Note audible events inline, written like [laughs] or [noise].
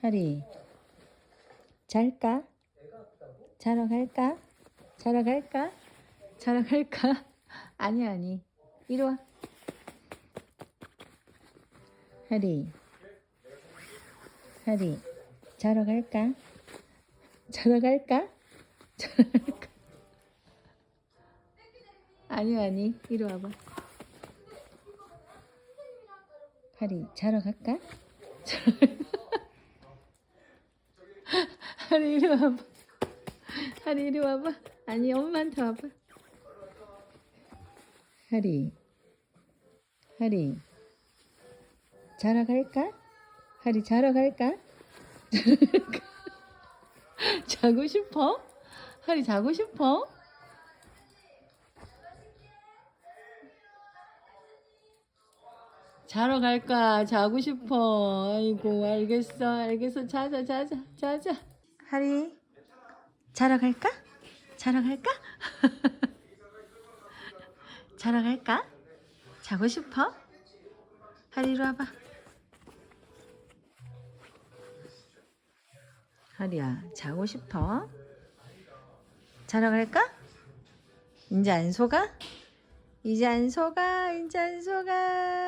하리 잘까? 자러 갈까? 자러 갈까? 자러 갈까? 아니 아니 이리 와 하리 하리 자러 갈까? 자러 갈까? 자러 갈까? 아니 아니 이리 와봐 하리 자러 갈까? 자러 갈까? 하리 이리 와봐 하리 이리 와봐 아니 엄마한테 와봐 하리 하리 자러 갈까? 하리 자러 갈까? [laughs] 자고 싶어? 하리 자고 싶어? 자러 갈까? 자고 싶어. 아이고, 알겠어. 알겠어. 자자, 자자, 자자. 하리, 자러 갈까? 자러 갈까? 자러 갈까? 자고 싶어? 하리, 이리 와봐. 하리야, 자고 싶어? 자러 갈까? 이제 안 속아? 이제 안 속아? 이제 안 속아?